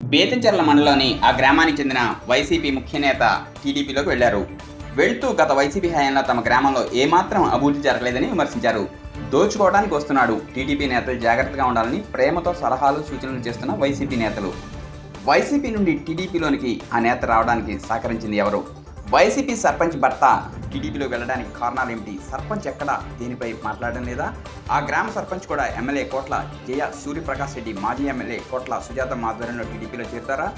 బేతంచెర్ల మండలంలోని ఆ గ్రామానికి చెందిన వైసీపీ ముఖ్య నేత టీడీపీలోకి వెళ్ళారు వెళ్తూ గత వైసీపీ హయాంలో తమ గ్రామంలో ఏమాత్రం అభివృద్ధి జరగలేదని విమర్శించారు. దోచుకోవడానికి వస్తున్నాడు టీడీపీ నేతలు జాగ్రత్తగా ఉండాలని ప్రేమతో సలహాలు సూచనలు చేస్తున్న వైసీపీ నేతలు. వైసీపీ నుండి టీడీపీలోనికి ఆ నేత రావడానికి సహకరించింది ఎవరు? వైసీపీ సర్పంచ్ భర్త టీడీపీలో వెళ్ళడానికి కారణాలు ఏమిటి? సర్పంచ్ ఎక్కడ? దీనిపై మాట్లాడడం లేదా? ఆ గ్రామ సర్పంచ్ కూడా ఎమ్మెల్యే కోట్ల జయ సూర్యప్రకాష్ రెడ్డి మాజీ ఎమ్మెల్యే కోట్ల సుజాత ఆధ్వర్యంలో టీడీపీలో చేరుతారా?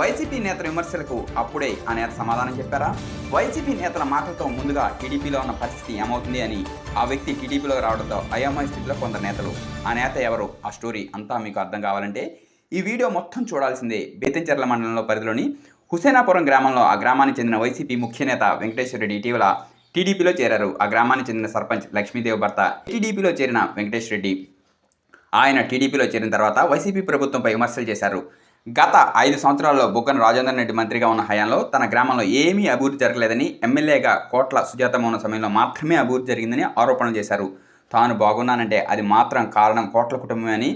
వైసీపీ నేతల విమర్శలకు అప్పుడే ఆ నేత సమాధానం చెప్పారా? వైసీపీ నేతల మాటలతో ముందుగా టీడీపీలో ఉన్న పరిస్థితి ఏమవుతుంది అని ఆ వ్యక్తి టీడీపీలో రావడంతో అయోమయ స్థితిలో కొందరు నేతలు. ఆ నేత ఎవరు? ఆ స్టోరీ అంతా మీకు అర్థం కావాలంటే ఈ వీడియో మొత్తం చూడాల్సిందే బేతంచెర్ల మండలంలో పరిధిలోని హుసేనాపురం గ్రామంలో ఆ గ్రామానికి చెందిన వైసీపీ ముఖ్య నేత వెంకటేశ్వర రెడ్డి ఇటీవల టీడీపీలో చేరారు. ఆ గ్రామానికి చెందిన సర్పంచ్ లక్ష్మీదేవి భర్త టీడీపీలో చేరిన వెంకటేశ్వర రెడ్డి ఆయన టీడీపీలో చేరిన తర్వాత వైసీపీ ప్రభుత్వంపై విమర్శలు చేశారు. గత ఐదు సంవత్సరాల్లో బుగ్గన రాజేందర్ రెడ్డి మంత్రిగా ఉన్న హయాంలో తన గ్రామంలో ఏమీ అభివృద్ధి జరగలేదని ఎమ్మెల్యేగా కోట్ల సుజాతమ్మ ఉన్న సమయంలో మాత్రమే అభివృద్ధి జరిగిందని ఆరోపణలు చేశారు. తాను బాగున్నానంటే అది మాత్రం కారణం కోట్ల కుటుంబమే అని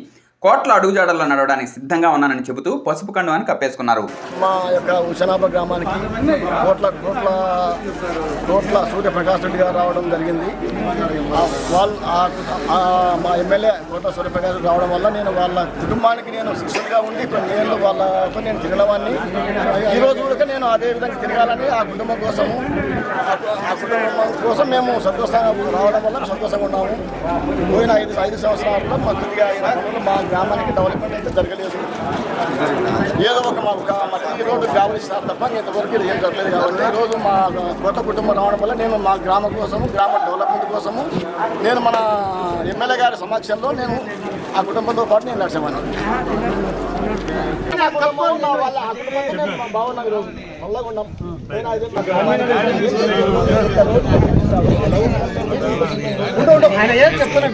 కోట్ల అడుగుజాడల్లో నడవడానికి సిద్ధంగా ఉన్నానని చెబుతూ పసుపు కండువాన్ని కప్పేసుకున్నారు. మా యొక్క ఉషనాభ గ్రామానికి కోట్ల కోట్ల కోట్ల సూర్యప్రకాష్ రెడ్డి గారు రావడం జరిగింది. వాళ్ళు వాళ్ళ మా ఎమ్మెల్యే కోట్ల సూర్యప్రకాష్ రెడ్డి రావడం వల్ల నేను వాళ్ళ కుటుంబానికి నేను శిష్యుడిగా ఉండి కొన్ని ఏళ్ళు వాళ్ళతో నేను తిరగడవాన్ని ఈ రోజు కూడా నేను అదే విధంగా తిరగాలని ఆ కుటుంబం కోసము ఆ కుటుంబం కోసం మేము సంతోషంగా రావడం వల్ల సంతోషంగా ఉన్నాము. పోయిన ఐదు ఐదు సంవత్సరాల్లో మా కొద్దిగా ఈ మా గ్రామానికి డెవలప్మెంట్ అయితే జరగలేదు. ఏదో ఒక మా ఈ రోడ్డు కావలిస్తారు తప్ప ఇంతవరకు ఇది ఏం జరగలేదు కాబట్టి ఈ రోజు మా కొత్త కుటుంబం రావడం వల్ల నేను మా గ్రామం కోసము గ్రామ డెవలప్మెంట్ కోసము నేను మన ఎమ్మెల్యే గారి సమక్షంలో నేను ఆ కుటుంబంతో పాటు నేను నడిచామని బాగున్నాం ఈరోజు. చల్లగా ఉన్నాం. ఆయన ఏం చెప్తున్నా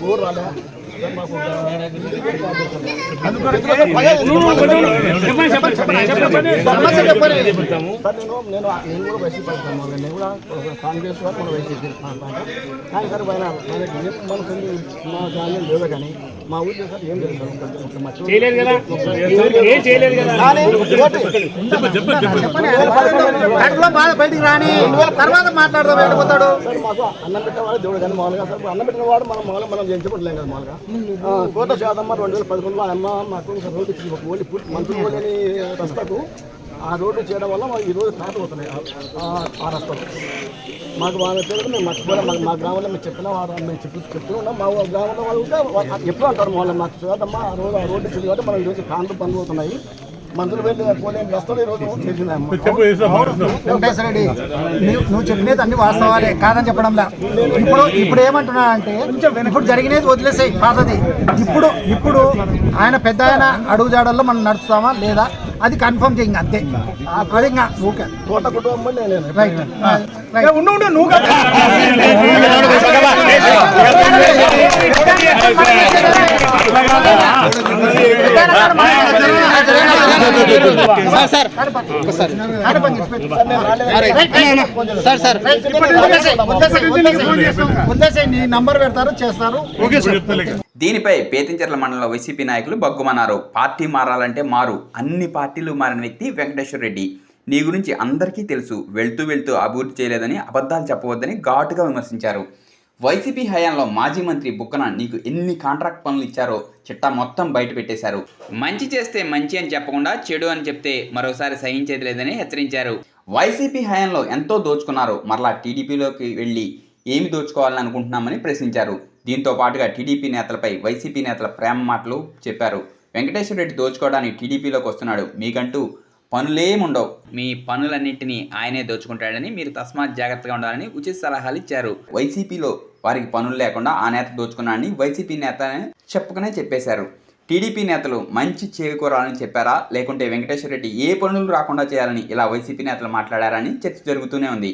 బోర్ నేను నేను కూడా వైసీపీ పడతాను నేను కూడా కాంగ్రెస్ వారు మన వైసీపీ కానీ సార్ పైన మనకు మన కానీ లేదు కానీ మా సార్ ఏం లేదు చేయలేదు కదా? ఏం చేయలేదు కదా? బాధ బయటికి రాని తర్వాత మాట్లాడదాం వెళ్ళిపోతాడు. మాకు అన్నం పెట్టేవాడు దేవుడు కానీ మామూలుగా సార్. అన్నం పెట్టిన వాడు మనం మామూలుగా మనం ఎంచుకుంటలేం కదా మామూలుగా. కోట శాతమ్మ రెండు వేల పదకొండులో అమ్మ మాకు రోడ్డు పూర్తి మంత్రులు రస్తకు ఆ రోడ్డు చేయడం వల్ల మాకు ఈ రోజు ఆ- ఆ- మాకు వాళ్ళ పేరు మేము మర్చిపోయాం మాకు మా గ్రామంలో మేము చెప్పిన వారు మేము చెప్పి చెప్తున్నాం మా గ్రామంలో వాళ్ళు ఉంటే ఎప్పుడు అంటారు వాళ్ళు? మాకు చూడమ్మా ఆ రోజు ఆ రోడ్డు ఇచ్చింది కాబట్టి మనం ఈరోజు కాండ్లు పనులు అవుతున్నాయి మంత్రులు వెళ్ళి పోలేని రస్తలు ఈరోజు. చేసిందమ్మా వెంకటేశ్వర రెడ్డి నువ్వు చెప్పినది అన్ని వాస్తవాలే కాదని చెప్పడంలా. ఇప్పుడు ఇప్పుడు ఏమంటున్నా అంటే ఇప్పుడు జరిగినది వదిలేసాయి పాతది. ఇప్పుడు ఇప్పుడు ఆయన పెద్ద ఆయన అడుగుజాడల్లో మనం నడుస్తామా లేదా? అది కన్ఫర్మ్ చేయి ఇంకా అంతే. అది ఇంకా ఓకే కోట కుటుంబం నేను. రైట్ రైట్ ఉండు ఉండు నువ్వు కదా. నంబర్ పెడతారు చేస్తారు దీనిపై పేతించెర్ల మండలం వైసీపీ నాయకులు బగ్గుమన్నారు. పార్టీ మారాలంటే మారు. అన్ని పార్టీలు మారిన వ్యక్తి వెంకటేశ్వర రెడ్డి. నీ గురించి అందరికీ తెలుసు. వెళ్తూ వెళ్తూ అభివృద్ధి చేయలేదని అబద్ధాలు చెప్పవద్దని ఘాటుగా విమర్శించారు. వైసీపీ హయాంలో మాజీ మంత్రి బుక్కన నీకు ఎన్ని కాంట్రాక్ట్ పనులు ఇచ్చారో చిట్టా మొత్తం బయట పెట్టేశారు. మంచి చేస్తే మంచి అని చెప్పకుండా చెడు అని చెప్తే మరోసారి సహించేది లేదని హెచ్చరించారు. వైసీపీ హయాంలో ఎంతో దోచుకున్నారు మరలా టీడీపీలోకి వెళ్ళి ఏమి దోచుకోవాలని అనుకుంటున్నామని ప్రశ్నించారు. దీంతో పాటుగా టీడీపీ నేతలపై వైసీపీ నేతల ప్రేమ మాటలు చెప్పారు. వెంకటేశ్వర రెడ్డి దోచుకోవడానికి టీడీపీలోకి వస్తున్నాడు. మీకంటూ పనులేముండవు. మీ పనులన్నింటినీ ఆయనే దోచుకుంటాడని మీరు తస్మాత్ జాగ్రత్తగా ఉండాలని ఉచిత సలహాలు ఇచ్చారు. వైసీపీలో వారికి పనులు లేకుండా ఆ నేత దోచుకున్నాడని వైసీపీ నేత చెప్పుకునే చెప్పేశారు. టీడీపీ నేతలు మంచి చేకూరాలని చెప్పారా? లేకుంటే వెంకటేశ్వర రెడ్డి ఏ పనులు రాకుండా చేయాలని ఇలా వైసీపీ నేతలు మాట్లాడారని చర్చ జరుగుతూనే ఉంది.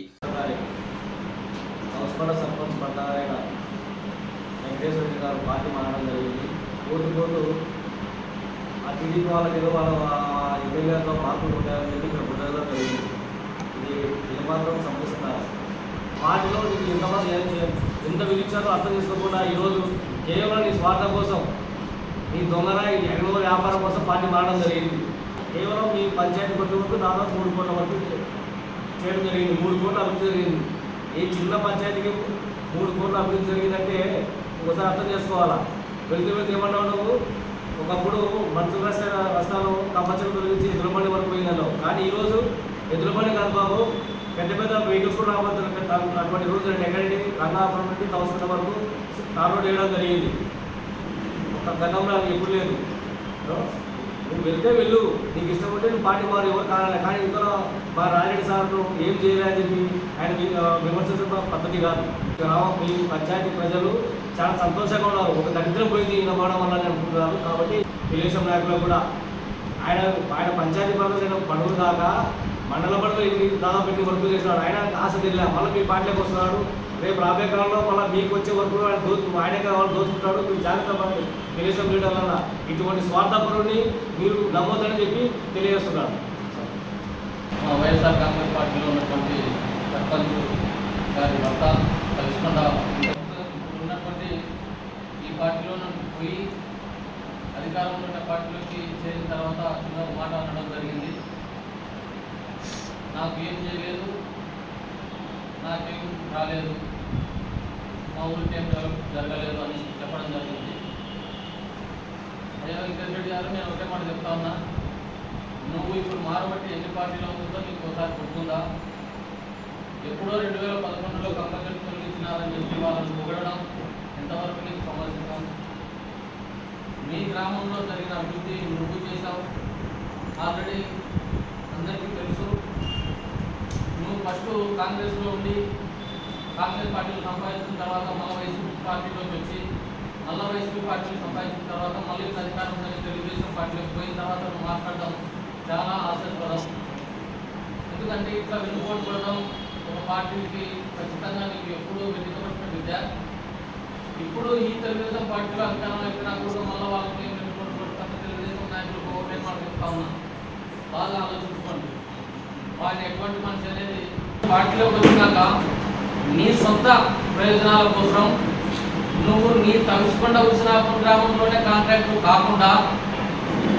ఆ టీడీపీ వాళ్ళకి ఏదో వాళ్ళ ఎమ్మెల్యేతో మార్పులు ఉంటాయని చెప్పి ఇక్కడ జరిగింది ఇది ఏమాత్రం సమస్య వాటిలో నీకు ఎంతమంది ఎంత విధించారో అర్థం చేసుకోకుండా ఈరోజు కేవలం నీ స్వార్థం కోసం నీ దొంగర ఎగవ వ్యాపారం కోసం పార్టీ మారడం జరిగింది. కేవలం మీ పంచాయతీ కొట్టు వరకు దాదాపు మూడు కోట్ల వరకు చేయడం జరిగింది. మూడు కోట్ల అభివృద్ధి జరిగింది. ఈ చిన్న పంచాయతీకి మూడు కోట్ల అభివృద్ధి జరిగిందంటే ఒకసారి అర్థం చేసుకోవాలా? వెళ్తే వెళ్తే ఏమన్నావు నువ్వు? ఒకప్పుడు మంచులు రస్తా రస్తాలు కంపల్సరీ తొలగించి ఎదురుబండి వరకు పోయినాను కానీ ఈరోజు ఎదురుబండి కాదు బాబు పెద్ద పెద్ద వెహికల్స్ కూడా రాబోతున్నారు పెద్ద అటువంటి రోజులు ఎక్కడండి రంగాపురం నుండి తవసుకుంట వరకు తార్ రోడ్ వేయడం జరిగింది. ఒక గతంలో అది ఎప్పుడు లేదు. నువ్వు వెళ్తే వెళ్ళు. నీకు ఇష్టం ఉంటే నువ్వు పార్టీ వారు ఎవరు కావాలి కానీ ఇంకో మా రాజరెడ్డి సార్ ఏం చేయలేదని చెప్పి ఆయన విమర్శించడం పద్ధతి కాదు. గ్రామం మీ పంచాయతీ ప్రజలు చాలా సంతోషంగా ఉన్నారు. ఒక దరిద్రం పోయింది ఈయన పోవడం వల్ల అనుకుంటున్నారు. కాబట్టి తెలుగుదేశం నాయకులు కూడా ఆయన ఆయన పంచాయతీ పనులు పనులు దాకా మండల పనులు ఇది దాదాపు ఎన్ని వర్కులు చేస్తున్నాడు ఆయన ఆశ తెలియదు మళ్ళీ మీ పార్టీలోకి వస్తున్నాడు. రేపు రాబోయే కాలంలో మళ్ళీ మీకు వచ్చే వరకు ఆయన దోచు ఆయనే కావాలి దోచుకుంటాడు. మీరు జాగ్రత్త పడండి. తెలుగుదేశం లీడర్ల ఇటువంటి స్వార్థపరుని మీరు నమ్మొద్దని చెప్పి తెలియజేస్తున్నాడు వైఎస్ఆర్ కాంగ్రెస్ పార్టీలో ఉన్నటువంటి సర్పంచ్ గారి భర్త కలుసుకుండా ఉన్నటువంటి ఈ పార్టీలో పోయి అధికారంలో ఉన్న పార్టీలోకి చేరిన తర్వాత చిన్న మాట అనడం జరిగింది. నాకు ఏం చేయలేదు. నాకేం రాలేదు. మా ఊరికి ఏం జరగలేదు అని చెప్పడం జరిగింది. అయ్యా వెంకటరెడ్డి గారు నేను ఒకటే మాట చెప్తా ఉన్నా. నువ్వు ఇప్పుడు మారబట్టి ఎన్ని పార్టీలో ఉందో నీకు ఒకసారి గుర్తుందా? ఎప్పుడో రెండు వేల పదకొండులో కంపల్సరీ తొలగించినారని చెప్పి వాళ్ళని పొగడడం ఎంతవరకు నీకు సమస్యకం మీ గ్రామంలో జరిగిన అభివృద్ధి నువ్వు చేశావు. ఆల్రెడీ అందరికీ తెలుసు. ఫస్ట్ కాంగ్రెస్లో ఉండి కాంగ్రెస్ పార్టీలో సంపాదించిన తర్వాత మళ్ళీ వైసీపీ పార్టీలోకి వచ్చి మళ్ళీ వైసీపీ పార్టీని సంపాదించిన తర్వాత మళ్ళీ అధికారంలోని తెలుగుదేశం పార్టీలోకి పోయిన తర్వాత మాట్లాడడం చాలా ఆశాస్పదం ఎందుకంటే ఇట్లా వెనుకోవడం ఒక పార్టీకి ఖచ్చితంగా నీకు ఎప్పుడూ వెనుకబడిన విద్య. ఇప్పుడు ఈ తెలుగుదేశం పార్టీలో అధికారంలో ఎక్కినా కూడా మళ్ళీ వాళ్ళకి ఏం తెలుగుదేశం నాయకులు ఒకటే మాట చెప్తా ఉన్నా. బాగా ఆలోచించుకోండి. వాడిని ఎటువంటి మనిషి అనేది పార్టీలోకి వచ్చినాక నీ సొంత ప్రయోజనాల కోసం నువ్వు నీ తలుచుకుండా హుస్నాపూర్ గ్రామంలోనే కాంట్రాక్ట్ కాకుండా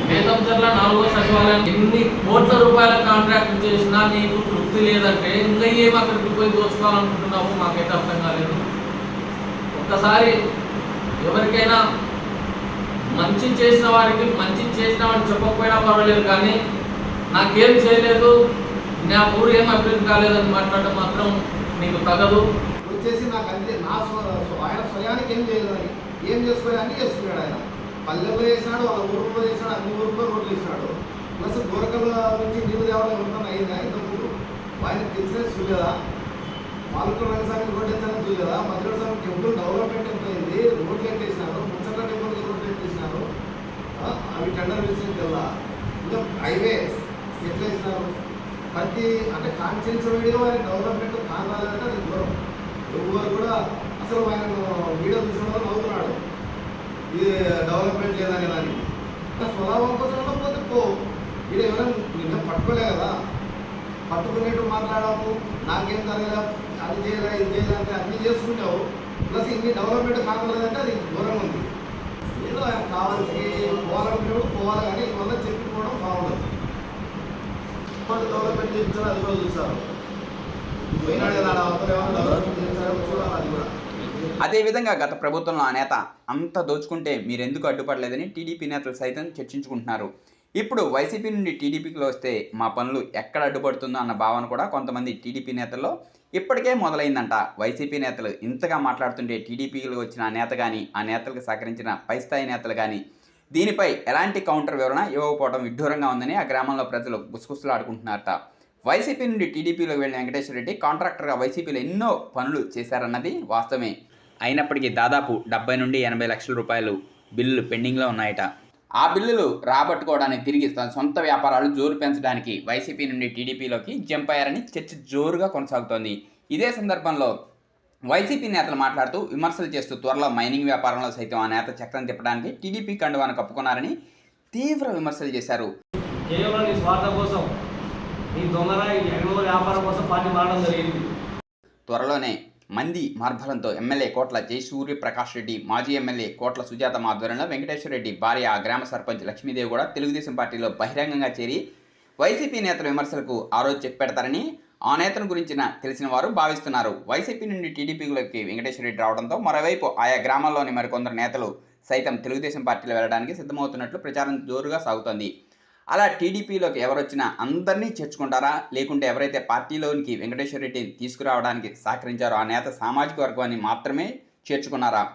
వేదంచర్ల నాలుగో సచివాలయం ఎన్ని కోట్ల రూపాయల కాంట్రాక్ట్ చేసినా నీకు తృప్తి లేదంటే ఇంకా ఏం అక్కడికి పోయి దోచుకోవాలనుకుంటున్నావు మాకైతే అర్థం కాలేదు. ఒక్కసారి ఎవరికైనా మంచి చేసిన వారికి మంచి చేసిన వాడిని చెప్పకపోయినా పర్వాలేదు కానీ నాకేం చేయలేదు. నా ఊరు ఏం అభివృద్ధి కాలేదని మాట్లాడడం మాత్రం నీకు తగదు. వచ్చేసి నాకు అంతే. నా ఆయన స్వయానికి ఏం చేయలేదని ఏం చేసుకోవాలి అన్నీ చేసుకున్నాడు ఆయన. పల్లెల్లో చేసినాడు వాళ్ళ ఊరులో చేసినాడు అన్ని ఊరులో రోడ్లు వేసినాడు. ప్లస్ గోరకల నుంచి నీరు దేవాలయం ఎవరికన్నా అయిందా. ఇంతకు ఆయన తెచ్చినా చూడలేదా? పాలకుల రంగస్వామి రోడ్ ఎంత చూడలేదా? మధుర స్వామి టెంపుల్ డెవలప్మెంట్ ఎంత అయింది రోడ్లు ఎంత ముచ్చట ముచ్చట్ల టెంపుల్కి రోడ్లు ఎంత అవి టెండర్ వేసిన కదా ఇంకా హైవే ఎట్లా వేసినారు? ప్రతి అంటే కాన్షియన్స్ వీడియో ఆయన డెవలప్మెంట్ కానాలంటే అది దూరం ఎవరు కూడా అసలు ఆయన వీడియో చూసిన వాళ్ళు నవ్వుతున్నాడు. ఇది డెవలప్మెంట్ లేదనే దానికి స్వభావం కోసం పోతే పో. వీడు ఎవరైనా నిన్న పట్టుకోలే కదా. పట్టుకునేట్టు మాట్లాడాము నాకేం జరగలే అది చేయలే ఇది చేయలే అంటే అన్నీ చేసుకున్నావు ప్లస్ ఇన్ని డెవలప్మెంట్ కాకూడదంటే అది దూరంగా ఉంది. ఏదో ఆయన కావాల్సి పోవాలనుకునేప్పుడు పోవాలి కానీ వల్ల చెప్పిపోవడం బాగుండదు. వాళ్ళు డెవలప్మెంట్ చేయించారు అది కూడా చూస్తారు. పోయినాడు కదా అవతల ఏమైనా డెవలప్మెంట్ చూడాలి అది కూడా. అదేవిధంగా గత ప్రభుత్వంలో ఆ నేత అంత దోచుకుంటే మీరెందుకు అడ్డుపడలేదని టీడీపీ నేతలు సైతం చర్చించుకుంటున్నారు. ఇప్పుడు వైసీపీ నుండి టీడీపీకి వస్తే మా పనులు ఎక్కడ అడ్డుపడుతుందో అన్న భావన కూడా కొంతమంది టీడీపీ నేతల్లో ఇప్పటికే మొదలైందంట. వైసీపీ నేతలు ఇంతగా మాట్లాడుతుంటే టీడీపీలో వచ్చిన ఆ నేత కానీ ఆ నేతలకు సహకరించిన పై స్థాయి నేతలు కానీ దీనిపై ఎలాంటి కౌంటర్ వివరణ ఇవ్వకపోవడం విడ్డూరంగా ఉందని ఆ గ్రామంలో ప్రజలు గుసగుసలాడుకుంటున్నారట. వైసీపీ నుండి టీడీపీలోకి వెళ్ళిన వెంకటేశ్వర రెడ్డి కాంట్రాక్టర్గా వైసీపీలో ఎన్నో పనులు చేశారన్నది వాస్తవమే. అయినప్పటికీ దాదాపు డెబ్బై నుండి ఎనభై లక్షల రూపాయలు బిల్లులు పెండింగ్లో ఉన్నాయట. ఆ బిల్లులు రాబట్టుకోవడానికి తిరిగి తన సొంత వ్యాపారాలు జోరు పెంచడానికి వైసీపీ నుండి టీడీపీలోకి జంప్ అయ్యారని చర్చ జోరుగా కొనసాగుతోంది. ఇదే సందర్భంలో వైసీపీ నేతలు మాట్లాడుతూ విమర్శలు చేస్తూ త్వరలో మైనింగ్ వ్యాపారంలో సైతం ఆ నేత చక్రం తిప్పడానికి టీడీపీ కండువాను కప్పుకున్నారని తీవ్ర విమర్శలు చేశారు. కేవలం నీ స్వార్థం కోసం నీ దొంగర ఎగవ వ్యాపారం కోసం పార్టీ మారడం జరిగింది. త్వరలోనే మంది మార్బలంతో ఎమ్మెల్యే కోట్ల జయసూర్య ప్రకాష్ రెడ్డి మాజీ ఎమ్మెల్యే కోట్ల సుజాత ఆధ్వర్యంలో వెంకటేశ్వర రెడ్డి భార్య ఆ గ్రామ సర్పంచ్ లక్ష్మీదేవి కూడా తెలుగుదేశం పార్టీలో బహిరంగంగా చేరి వైసీపీ నేతల విమర్శలకు ఆ రోజు చెక్ పెడతారని ఆ నేతను గురించిన తెలిసిన వారు భావిస్తున్నారు. వైసీపీ నుండి టీడీపీలోకి వెంకటేశ్వర రెడ్డి రావడంతో మరోవైపు ఆయా గ్రామాల్లోని మరికొందరు నేతలు సైతం తెలుగుదేశం పార్టీలో వెళ్ళడానికి సిద్ధమవుతున్నట్లు ప్రచారం జోరుగా సాగుతోంది. అలా టీడీపీలోకి ఎవరొచ్చినా అందరినీ చేర్చుకుంటారా? లేకుంటే ఎవరైతే పార్టీలోనికి వెంకటేశ్వర రెడ్డిని తీసుకురావడానికి సహకరించారో ఆ నేత సామాజిక వర్గాన్ని మాత్రమే చేర్చుకున్నారా?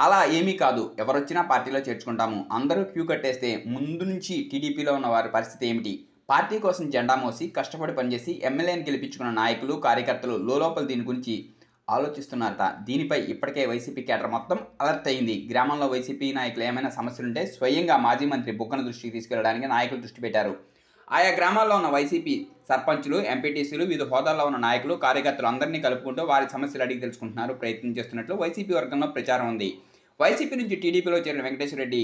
అలా ఏమీ కాదు. ఎవరొచ్చినా పార్టీలో చేర్చుకుంటాము. అందరూ క్యూ కట్టేస్తే ముందు నుంచి టీడీపీలో ఉన్న వారి పరిస్థితి ఏమిటి? పార్టీ కోసం జెండా మోసి కష్టపడి పనిచేసి ఎమ్మెల్యేని గెలిపించుకున్న నాయకులు కార్యకర్తలు లోపల దీని గురించి ఆలోచిస్తున్నారట. దీనిపై ఇప్పటికే వైసీపీ కేటర్ మొత్తం అలర్ట్ అయింది. గ్రామంలో వైసీపీ నాయకులు ఏమైనా సమస్యలుంటే స్వయంగా మాజీ మంత్రి బుక్కన దృష్టికి తీసుకెళ్ళడానికి నాయకులు దృష్టి పెట్టారు. ఆయా గ్రామాల్లో ఉన్న వైసీపీ సర్పంచులు ఎంపీటీసీలు వివిధ హోదాల్లో ఉన్న నాయకులు కార్యకర్తలు అందరినీ కలుపుకుంటూ వారి సమస్యలు అడిగి తెలుసుకుంటున్నారు. ప్రయత్నం చేస్తున్నట్లు వైసీపీ వర్గంలో ప్రచారం ఉంది. వైసీపీ నుంచి టీడీపీలో చేరిన వెంకటేశ్వర రెడ్డి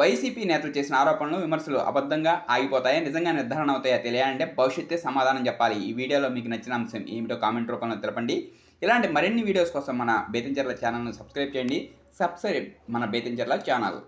వైసీపీ నేతలు చేసిన ఆరోపణలు విమర్శలు అబద్ధంగా ఆగిపోతాయా నిజంగా నిర్ధారణ అవుతాయా తెలియాలంటే భవిష్యత్తే సమాధానం చెప్పాలి. ఈ వీడియోలో మీకు నచ్చిన అంశం ఏమిటో కామెంట్ రూపంలో తెలపండి. ఇలాంటి మరిన్ని వీడియోస్ కోసం మన బేతంచెర్ల ఛానల్ను సబ్స్క్రైబ్ చేయండి. సబ్స్క్రైబ్ మన బేతంచెర్ల ఛానల్.